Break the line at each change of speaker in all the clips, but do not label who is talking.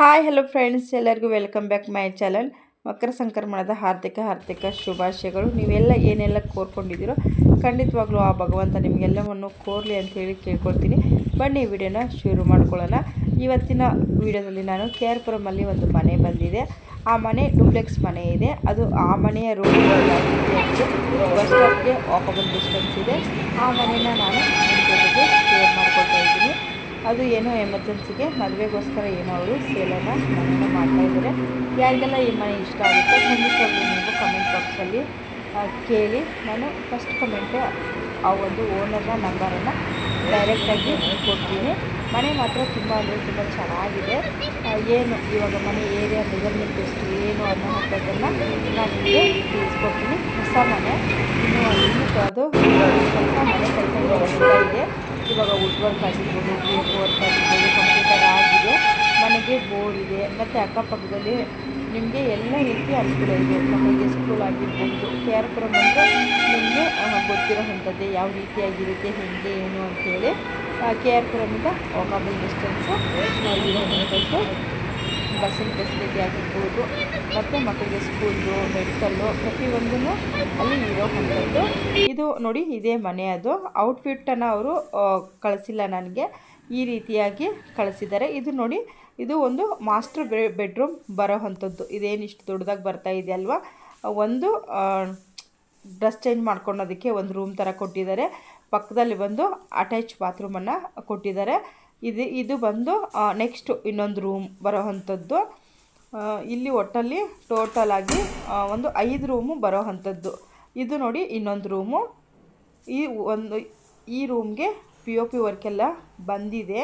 Hi hello friends ಎಲ್ಲರಿಗೂ welcome back my channel ಮಕರ ಸಂಕ್ರಮಣದ ಹಾರ್ದಿಕ ಹಾರ್ದಿಕ ಶುಭಾಶಯಗಳು. ನೀವೆಲ್ಲ ಏನೆಲ್ಲ ಕೋರ್ಕೊಂಡಿದ್ದೀರೋ ಖಂಡಿತವಾಗ್ಲೂ ಆ ಭಗವಂತ ನಿಮಗೆಲ್ಲವನ್ನು ಕೋರಲಿ ಅಂತ ಹೇಳಿ ಕೇಳ್ಕೊಳ್ತೀನಿ ಬನ್ನಿ ವಿಡಿಯೋನ ಶುರು ಮಾಡ್ಕೊಳ್ಳೋಣ. ಇವತ್ತಿನ ವಿಡಿಯೋದಲ್ಲಿ ನಾನು ಕೆ ಆರ್ ಪುರಮಲ್ಲಿ ಒಂದು ಮನೆ ಬಂದಿದೆ. ಆ ಮನೆ ಡೂಪ್ಲೆಕ್ಸ್ ಮನೆ ಇದೆ. ಅದು ಆ ಮನೆಯ ರೋಡ್ ಬಸ್ ಸ್ಟಾಪ್ಗೆ ವಾಕಬಲ್ ಡಿಸ್ಟೆನ್ಸ್ ಇದೆ. ಆ ಮನೆನ ನಾನು ಶೇರ್ ಏನೋ ಎಮರ್ಜೆನ್ಸಿಗೆ ಮದುವೆಗೋಸ್ಕರ ಏನೋ ಅವರು ಸೇಲನ್ನು ಮನೆಯನ್ನು ಮಾಡ್ತಾ ಇದ್ದಾರೆ. ಯಾರಿಗೆಲ್ಲ ಈ ಮನೆ ಇಷ್ಟ ಆಗುತ್ತೆ, ಖಂಡಿತವಾಗ್ಲೂ ನೀವು ಕಮೆಂಟ್ ಬಾಕ್ಸಲ್ಲಿ ಕೇಳಿ. ನಾನು ಫಸ್ಟ್ ಕಮೆಂಟು ಆ ಒಂದು ಓನರ್ನ ನಂಬರನ್ನು ಡೈರೆಕ್ಟಾಗಿ ಕೊಡ್ತೀನಿ. ಮನೆ ಮಾತ್ರ ತುಂಬ ಅಂದರೆ ತುಂಬ ಚೆನ್ನಾಗಿದೆ. ಏನು ಇವಾಗ ಮನೆ ಏರಿಯಾ ಮೆಜರ್ಮೆಂಟ್ ಎಷ್ಟು ಏನು ಅನ್ನೋ ಅಂಥದ್ದನ್ನು ನಾನು ನಿಮಗೆ ತಿಳಿಸ್ಕೊಡ್ತೀನಿ. ಹೊಸ ಮನೆ. ಇನ್ನೂ ಅದು ಇದೆ ಇವಾಗ ವುಡ್ ವರ್ಕ್ ಆಗಿರ್ಬೋದು ಬೋರ್ಡ್ ವರ್ಕ್ ಆಗಿರ್ಬೋದು ಕಂಪ್ಯೂಟರ್ ಆಗಿದೆ ಮನೆಗೆ ಬೋರ್ ಇದೆ. ಮತ್ತು ಅಕ್ಕಪಕ್ಕದಲ್ಲಿ ನಿಮಗೆ ಎಲ್ಲ ರೀತಿಯ ಅನುಕೂಲ ಇದೆ. ಮಕ್ಕಳಿಗೆ ಸ್ಕೂಲ್ ಆಗಿರ್ಬೋದು ಕೆ ಆರ್ ಪುರಂ ಅಂದರೆ ನಿಮಗೆ ಗೊತ್ತಿರೋವಂಥದ್ದೇ ಯಾವ ರೀತಿಯಾಗಿರುತ್ತೆ, ಹೇಗೆ, ಏನು ಅಂತೇಳಿ ಕೆ ಆರ್ ಪುರಮಿಂದ ವಾಕಬಲ್ ಡಿಸ್ಟೆನ್ಸು ಇರೋವಂಥದ್ದು ಬಸ್ಸಿನ ಫೆಸಿಲಿಟಿ ಆಗಿರ್ಬೋದು, ಮತ್ತು ಮಕ್ಕಳಿಗೆ ಸ್ಕೂಲು, ಮೆಡಿಕಲ್ಲು ಪ್ರತಿಯೊಂದೂ ಅಲ್ಲಿ ಇರೋವಂಥದ್ದು ಇದು ನೋಡಿ, ಇದೇ ಮನೆ ಅದು. ಔಟ್ಫಿಟ್ಟನ್ನು ಅವರು ಕಳಿಸಿಲ್ಲ ನನಗೆ. ಈ ರೀತಿಯಾಗಿ ಕಳಿಸಿದ್ದಾರೆ. ಇದು ನೋಡಿ, ಇದು ಒಂದು ಮಾಸ್ಟರ್ ಬೆಡ್ರೂಮ್ ಬರೋ ಅಂಥದ್ದು. ಇದೇನು ಇಷ್ಟು ದೊಡ್ಡದಾಗಿ ಬರ್ತಾ ಇದೆ ಅಲ್ವಾ? ಒಂದು ಡ್ರೆಸ್ ಚೇಂಜ್ ಮಾಡ್ಕೊಳೋದಕ್ಕೆ ಒಂದು ರೂಮ್ ಥರ ಕೊಟ್ಟಿದ್ದಾರೆ. ಪಕ್ಕದಲ್ಲಿ ಬಂದು ಅಟ್ಯಾಚ್ ಬಾತ್ರೂಮನ್ನು ಕೊಟ್ಟಿದ್ದಾರೆ. ಇದು ಇದು ಬಂದು ನೆಕ್ಸ್ಟ್ ಇನ್ನೊಂದು ರೂಮ್ ಬರೋ ಅಂಥದ್ದು ಇಲ್ಲಿ ಒಟ್ಟಲ್ಲಿ ಟೋಟಲ್ ಆಗಿ ಒಂದು ಐದು ರೂಮು ಬರೋವಂಥದ್ದು. ಇದು ನೋಡಿ ಇನ್ನೊಂದು ರೂಮು ಈ ಒಂದು, ಈ ರೂಮ್ಗೆ ಪಿ ಒ ಪಿ ವರ್ಕೆಲ್ಲ ಬಂದಿದೆ.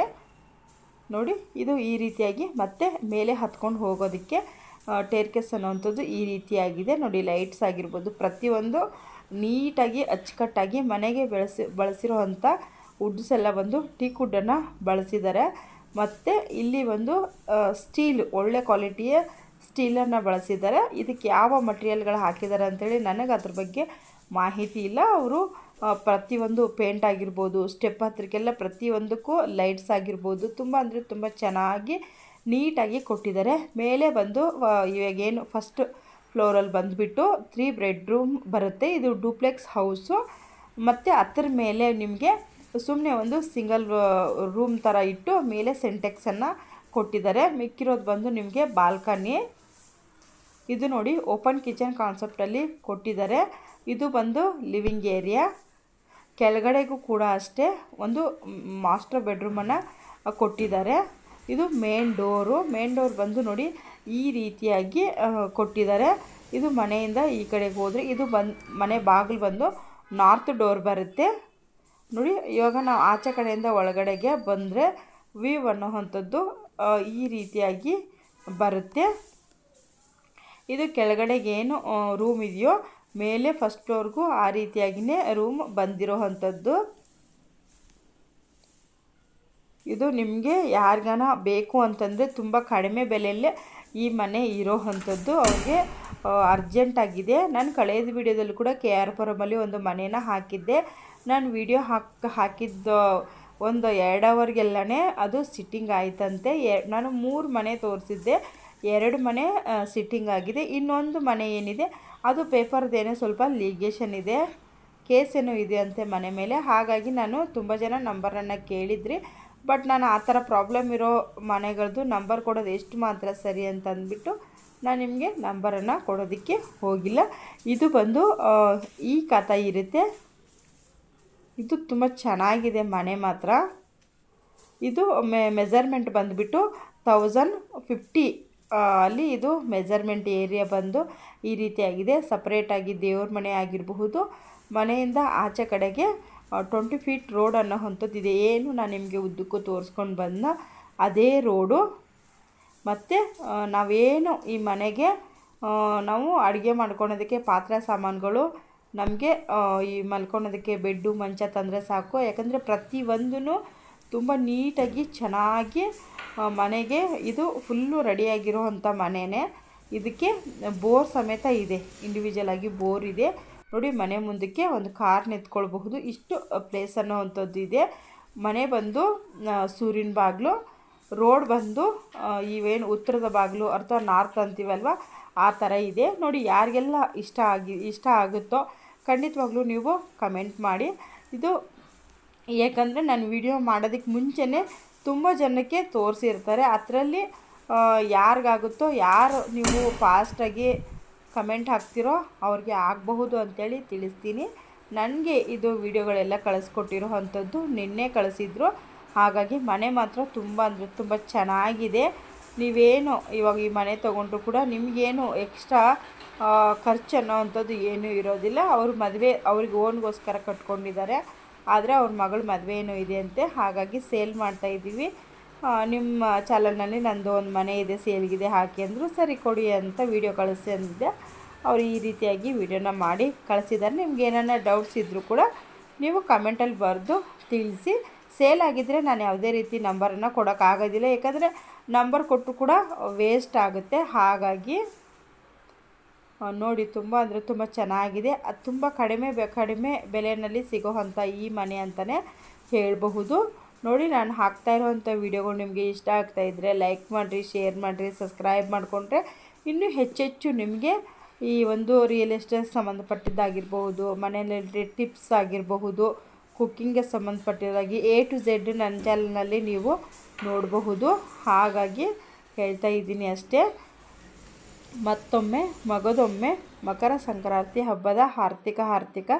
ನೋಡಿ, ಇದು ಈ ರೀತಿಯಾಗಿ ಮತ್ತೆ ಮೇಲೆ ಹತ್ಕೊಂಡು ಹೋಗೋದಕ್ಕೆ ಟೇರ್ಕೆಸ್ ಅನ್ನೋವಂಥದ್ದು ಈ ರೀತಿಯಾಗಿದೆ. ನೋಡಿ ಲೈಟ್ಸ್ ಆಗಿರ್ಬೋದು, ಪ್ರತಿಯೊಂದು ನೀಟಾಗಿ, ಅಚ್ಚುಕಟ್ಟಾಗಿ ಮನೆಗೆ ಬೆಳೆಸಿ, ಬಳಸಿರೋವಂಥ ವುಡ್ಸ್ ಎಲ್ಲ ಬಂದು ಟೀಕ್ ವುಡ್ಡನ್ನು ಬಳಸಿದ್ದಾರೆ. ಮತ್ತು ಇಲ್ಲಿ ಒಂದು ಸ್ಟೀಲ್, ಒಳ್ಳೆ ಕ್ವಾಲಿಟಿಯ ಸ್ಟೀಲನ್ನು ಬಳಸಿದ್ದಾರೆ. ಇದಕ್ಕೆ ಯಾವ ಮಟೀರಿಯಲ್ಗಳು ಹಾಕಿದ್ದಾರೆ ಅಂಥೇಳಿ ನನಗೆ ಅದ್ರ ಬಗ್ಗೆ ಮಾಹಿತಿ ಇಲ್ಲ. ಅವರು ಪ್ರತಿಯೊಂದು ಪೇಂಟ್ ಆಗಿರ್ಬೋದು, ಸ್ಟೆಪ್ ಹತ್ರಕ್ಕೆಲ್ಲ ಪ್ರತಿಯೊಂದಕ್ಕೂ ಲೈಟ್ಸ್ ಆಗಿರ್ಬೋದು, ತುಂಬ ಅಂದರೆ ತುಂಬ ಚೆನ್ನಾಗಿ ನೀಟಾಗಿ ಕೊಟ್ಟಿದ್ದಾರೆ. ಮೇಲೆ ಬಂದು ಇವಾಗ ಇವಾಗೇನು ಫಸ್ಟ್ ಫ್ಲೋರಲ್ಲಿ ಬಂದುಬಿಟ್ಟು ತ್ರೀ ಬೆಡ್ರೂಮ್ ಬರುತ್ತೆ. ಇದು ಡೂಪ್ಲೆಕ್ಸ್ ಹೌಸು ಮತ್ತು ಅದ್ರ ಮೇಲೆ ನಿಮಗೆ ಸುಮ್ಮನೆ ಒಂದು ಸಿಂಗಲ್ ರೂಮ್ ಥರ ಇಟ್ಟು ಮೇಲೆ ಸೆಂಟೆಕ್ಸನ್ನು ಕೊಟ್ಟಿದ್ದಾರೆ. ಮಿಕ್ಕಿರೋದು ಬಂದು ನಿಮಗೆ ಬಾಲ್ಕನಿ. ಇದು ನೋಡಿ ಓಪನ್ ಕಿಚನ್ ಕಾನ್ಸೆಪ್ಟಲ್ಲಿ ಕೊಟ್ಟಿದ್ದಾರೆ. ಇದು ಬಂದು ಲಿವಿಂಗ್ ಏರಿಯಾ. ಕೆಳಗಡೆಗೂ ಕೂಡ ಅಷ್ಟೇ ಒಂದು ಮಾಸ್ಟರ್ ಬೆಡ್ರೂಮನ್ನು ಕೊಟ್ಟಿದ್ದಾರೆ. ಇದು ಮೇನ್ ಡೋರು. ಮೇನ್ ಡೋರ್ ಬಂದು ನೋಡಿ ಈ ರೀತಿಯಾಗಿ ಕೊಟ್ಟಿದ್ದಾರೆ. ಇದು ಮನೆಯಿಂದ ಈ ಕಡೆಗೆ ಹೋದರೆ ಇದು ಬಂದು, ಮನೆ ಬಾಗಿಲು ಬಂದು ನಾರ್ತ್ ಡೋರ್ ಬರುತ್ತೆ. ನೋಡಿ, ಇವಾಗ ನಾವು ಆಚೆ ಕಡೆಯಿಂದ ಒಳಗಡೆಗೆ ಬಂದರೆ ವ್ಯೂ ಅನ್ನೋವಂಥದ್ದು ಈ ರೀತಿಯಾಗಿ ಬರುತ್ತೆ. ಇದು ಕೆಳಗಡೆಗೆ ಏನು ರೂಮ್ ಇದೆಯೋ, ಮೇಲೆ ಫಸ್ಟ್ ಫ್ಲೋರ್ಗೂ ಆ ರೀತಿಯಾಗಿಯೇ ರೂಮ್ ಬಂದಿರೋ ಅಂಥದ್ದು ಇದು ನಿಮಗೆ ಯಾರಿಗಾನ ಬೇಕು ಅಂತಂದರೆ ತುಂಬ ಕಡಿಮೆ ಬೆಲೆಯಲ್ಲೇ ಈ ಮನೆ ಇರೋ ಅಂಥದ್ದು ಅವ್ರಿಗೆ ಅರ್ಜೆಂಟ್ ಆಗಿದೆ. ನಾನು ಕಳೆದ ವಿಡಿಯೋದಲ್ಲೂ ಕೂಡ ಕೆ ಆರ್ ಪುರಮಲ್ಲಿ ಒಂದು ಮನೇನ ಹಾಕಿದ್ದೆ. ನಾನು ವಿಡಿಯೋ ಹಾಕಿ, ಹಾಕಿದ್ದು ಒಂದು ಎರಡು ಅವರ್ಗೆಲ್ಲನೇ ಅದು ಸಿಟ್ಟಿಂಗ್ ಆಯ್ತಂತೆ. ಎ, ನಾನು ಮೂರು ಮನೆ ತೋರಿಸಿದ್ದೆ. ಎರಡು ಮನೆ ಸಿಟ್ಟಿಂಗ್ ಆಗಿದೆ. ಇನ್ನೊಂದು ಮನೆ ಏನಿದೆ, ಅದು ಪೇಪರ್ದೇನೋ ಸ್ವಲ್ಪ ಲೀಗೇಷನ್ ಇದೆ. ಕೇಸ್ ಏನೋ ಇದೆ ಅಂತೆ ಮನೆ ಮೇಲೆ. ಹಾಗಾಗಿ ನಾನು ತುಂಬ ಜನ ನಂಬರನ್ನು ಕೇಳಿದ್ರಿ. ಬಟ್ ನಾನು ಆ ಥರ ಪ್ರಾಬ್ಲಮ್ ಇರೋ ಮನೆಗಳದ್ದು ನಂಬರ್ ಕೊಡೋದು ಎಷ್ಟು ಮಾತ್ರ ಸರಿ ಅಂತ ಅಂದ್ಬಿಟ್ಟು ನಾನು ನಿಮಗೆ ನಂಬರನ್ನು ಕೊಡೋದಕ್ಕೆ ಹೋಗಿಲ್ಲ. ಇದು ಬಂದು ಈ ಕಥೆ ಇರುತ್ತೆ. ಇದು ತುಂಬ ಚೆನ್ನಾಗಿದೆ ಮನೆ ಮಾತ್ರ. ಇದು ಮೆ ಬಂದುಬಿಟ್ಟು ತೌಸಂಡ್ ಫಿಫ್ಟಿ ಅಲ್ಲಿ ಇದು ಮೆಜರ್ಮೆಂಟ್ ಏರಿಯಾ ಬಂದು ಈ ರೀತಿಯಾಗಿದೆ. ಸಪ್ರೇಟಾಗಿ ದೇವ್ರ ಮನೆ ಆಗಿರಬಹುದು. ಮನೆಯಿಂದ ಆಚೆ ಕಡೆಗೆ ಟ್ವೆಂಟಿ ಫೀಟ್ ರೋಡ್ ಅನ್ನೋ ಅಂಥದ್ದು ಇದೆ ಏನು ನಾನು ನಿಮಗೆ ಉದ್ದಕ್ಕೂ ತೋರಿಸ್ಕೊಂಡು ಬಂದ ಅದೇ ರೋಡು ಮತ್ತು ನಾವೇನು ಈ ಮನೆಗೆ ನಾವು ಅಡುಗೆ ಮಾಡ್ಕೊಳೋದಕ್ಕೆ ಪಾತ್ರೆ ಸಾಮಾನುಗಳು ನಮಗೆ ಈ ಮಲ್ಕೊಳೋದಕ್ಕೆ ಬೆಡ್ಡು, ಮಂಚ ತಂದರೆ ಸಾಕು. ಯಾಕಂದರೆ ಪ್ರತಿಯೊಂದೂ ತುಂಬ ನೀಟಾಗಿ, ಚೆನ್ನಾಗಿ ಮನೆಗೆ ಇದು ಫುಲ್ಲು ರೆಡಿಯಾಗಿರುವಂಥ ಮನೆಯೇ ಇದಕ್ಕೆ ಬೋರ್ ಸಮೇತ ಇದೆ. ಇಂಡಿವಿಜುವಲ್ ಆಗಿ ಬೋರ್ ಇದೆ. ನೋಡಿ, ಮನೆ ಮುಂದಕ್ಕೆ ಒಂದು ಕಾರ್ ನಿಂತ್ಕೊಳ್ಬಹುದು. ಇಷ್ಟು ಪ್ಲೇಸ್ ಅನ್ನೋ ಅಂಥದ್ದು ಇದೆ. ಮನೆ ಬಂದು ಸೂರ್ಯನ ಬಾಗಿಲು, ರೋಡ್ ಬಂದು ಇವೇನು ಉತ್ತರದ ಬಾಗಿಲು ಅಥವಾ ನಾರ್ತ್ ಅಂತೀವಲ್ವ? ಆ ಥರ ಇದೆ. ನೋಡಿ ಯಾರಿಗೆಲ್ಲ ಇಷ್ಟ ಆಗಿ, ಇಷ್ಟ ಆಗುತ್ತೋ ಖಂಡಿತವಾಗ್ಲೂ ನೀವು ಕಮೆಂಟ್ ಮಾಡಿ. ಇದು ಏಕೆಂದರೆ ನಾನು ವಿಡಿಯೋ ಮಾಡೋದಕ್ಕೆ ಮುಂಚೆನೇ ತುಂಬ ಜನಕ್ಕೆ ತೋರಿಸಿರ್ತಾರೆ. ಅದರಲ್ಲಿ ಯಾರಿಗಾಗುತ್ತೋ, ಯಾರು ನೀವು ಫಾಸ್ಟಾಗಿ ಕಮೆಂಟ್ ಹಾಕ್ತಿರೋ ಅವ್ರಿಗೆ ಆಗಬಹುದು ಅಂತೇಳಿ ತಿಳಿಸ್ತೀನಿ. ನನಗೆ ಇದು ವಿಡಿಯೋಗಳೆಲ್ಲ ಕಳಿಸ್ಕೊಟ್ಟಿರೋ ಅಂಥದ್ದು ನಿನ್ನೆ ಕಳಿಸಿದ್ರು. ಹಾಗಾಗಿ ಮನೆ ಮಾತ್ರ ತುಂಬ ಅಂದರೆ ತುಂಬ ಚೆನ್ನಾಗಿದೆ. ನೀವೇನು ಇವಾಗ ಈ ಮನೆ ತೊಗೊಂಡ್ರು ಕೂಡ ನಿಮಗೇನು ಎಕ್ಸ್ಟ್ರಾ ಖರ್ಚು ಅನ್ನೋ ಅಂಥದ್ದು ಏನೂ ಇರೋದಿಲ್ಲ. ಅವರು ಮದುವೆ, ಅವ್ರಿಗೆ ಓನ್ಗೋಸ್ಕರ ಕಟ್ಕೊಂಡಿದ್ದಾರೆ. ಆದರೆ ಅವ್ರ ಮಗಳ ಮದುವೆ ಏನೋ ಇದೆ ಅಂತೆ. ಹಾಗಾಗಿ ಸೇಲ್ ಮಾಡ್ತಾ ಇದ್ದೀವಿ. ನಿಮ್ಮ ಚಾನಲ್ನಲ್ಲಿ ನಂದು ಒಂದು ಮನೆ ಇದೆ, ಸೇಲ್ಗಿದೆ, ಹಾಕಿ ಅಂದರು ಸರಿ ಕೊಡಿ ಅಂತ ವಿಡಿಯೋ ಕಳಿಸಿ ಅಂದಿದ್ದೆ. ಅವರು ಈ ರೀತಿಯಾಗಿ ವಿಡಿಯೋನ ಮಾಡಿ ಕಳಿಸಿದ್ದಾರೆ. ನಿಮ್ಗೆ ಏನಾರ ಡೌಟ್ಸ್ ಇದ್ದರೂ ಕೂಡ ನೀವು ಕಮೆಂಟಲ್ಲಿ ಬರೆದು ತಿಳಿಸಿ. ಸೇಲ್ ಆಗಿದ್ದರೆ ನಾನು ಯಾವುದೇ ರೀತಿ ನಂಬರನ್ನು ಕೊಡೋಕ್ಕಾಗೋದಿಲ್ಲ. ಯಾಕಂದರೆ ನಂಬರ್ ಕೊಟ್ಟರು ಕೂಡ ವೇಸ್ಟ್ ಆಗುತ್ತೆ. ಹಾಗಾಗಿ ನೋಡಿ, ತುಂಬ ಅಂದರೆ ತುಂಬ ಚೆನ್ನಾಗಿದೆ. ಅದು ತುಂಬ ಕಡಿಮೆ ಕಡಿಮೆ ಬೆಲೆಯಲ್ಲಿ ಸಿಗೋವಂಥ ಈ ಮನೆ ಅಂತಲೇ ಹೇಳಬಹುದು. ನೋಡಿ, ನಾನು ಹಾಕ್ತಾ ಇರೋವಂಥ ವಿಡಿಯೋಗಳು ನಿಮಗೆ ಇಷ್ಟ ಆಗ್ತಾ ಇದ್ದರೆ ಲೈಕ್ ಮಾಡಿರಿ, ಶೇರ್ ಮಾಡಿರಿ, ಸಬ್ಸ್ಕ್ರೈಬ್ ಮಾಡಿಕೊಂಡ್ರೆ ಇನ್ನೂ ಹೆಚ್ಚೆಚ್ಚು ನಿಮಗೆ ಈ ಒಂದು ರಿಯಲ್ ಎಸ್ಟೇಟ್ ಸಂಬಂಧಪಟ್ಟಿದ್ದಾಗಿರ್ಬಹುದು, ಮನೆಯಲ್ಲಿ ಟಿಪ್ಸ್ ಆಗಿರಬಹುದು ಕುಕ್ಕಿಂಗ್ಗೆ ಸಂಬಂಧಪಟ್ಟಿರೋದಾಗಿ ಎ ಟು ಝೆಡ್ ನನ್ನ ಚಾನಲ್ನಲ್ಲಿ ನೀವು ನೋಡಬಹುದು. ಹಾಗಾಗಿ ಹೇಳ್ತಾ ಇದ್ದೀನಿ ಅಷ್ಟೇ. ಮತ್ತೊಮ್ಮೆ ಮಗದೊಮ್ಮೆ ಮಕರ ಸಂಕ್ರಾಂತಿ ಹಬ್ಬದ ಆರ್ಥಿಕ ಆರ್ಥಿಕ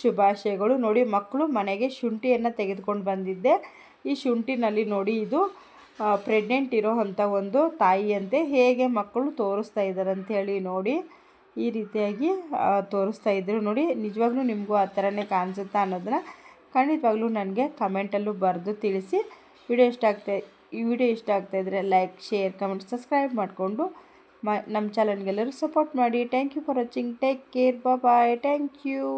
ಶುಭಾಶಯಗಳು ನೋಡಿ. ಮಕ್ಕಳು ಮನೆಗೆ ಶುಂಠಿಯನ್ನು ತೆಗೆದುಕೊಂಡು ಬಂದಿದ್ದೆ. ಈ ಶುಂಠಿನಲ್ಲಿ ನೋಡಿ ಇದು ಪ್ರೆಗ್ನೆಂಟ್ ಇರೋ ಅಂಥ ಒಂದು ತಾಯಿಯಂತೆ ಹೇಗೆ ಮಕ್ಕಳು ತೋರಿಸ್ತಾ ಇದ್ದಾರೆ ಅಂಥೇಳಿ ನೋಡಿ. ಈ ರೀತಿಯಾಗಿ ತೋರಿಸ್ತಾ ಇದ್ದರು ನೋಡಿ. ನಿಜವಾಗ್ಲೂ ನಿಮಗೂ ಆ ಥರನೇ ಕಾಣಿಸುತ್ತಾ ಅನ್ನೋದನ್ನ ಖಂಡಿತವಾಗ್ಲೂ ನನಗೆ ಕಮೆಂಟಲ್ಲೂ ಬರೆದು ತಿಳಿಸಿ. ವಿಡಿಯೋ ಇಷ್ಟ ಆಗ್ತಾ, ಈ ವಿಡಿಯೋ ಇಷ್ಟ ಆಗ್ತಾ ಇದ್ದರೆ ಲೈಕ್, ಶೇರ್, ಕಮೆಂಟ್, ಸಬ್ಸ್ಕ್ರೈಬ್ ಮಾಡಿಕೊಂಡು ಮ, ನಮ್ಮ ಚಾನಲ್ಗೆಲ್ಲರೂ ಸಪೋರ್ಟ್ ಮಾಡಿ. Thank you for watching. Take care. Bye. Thank you.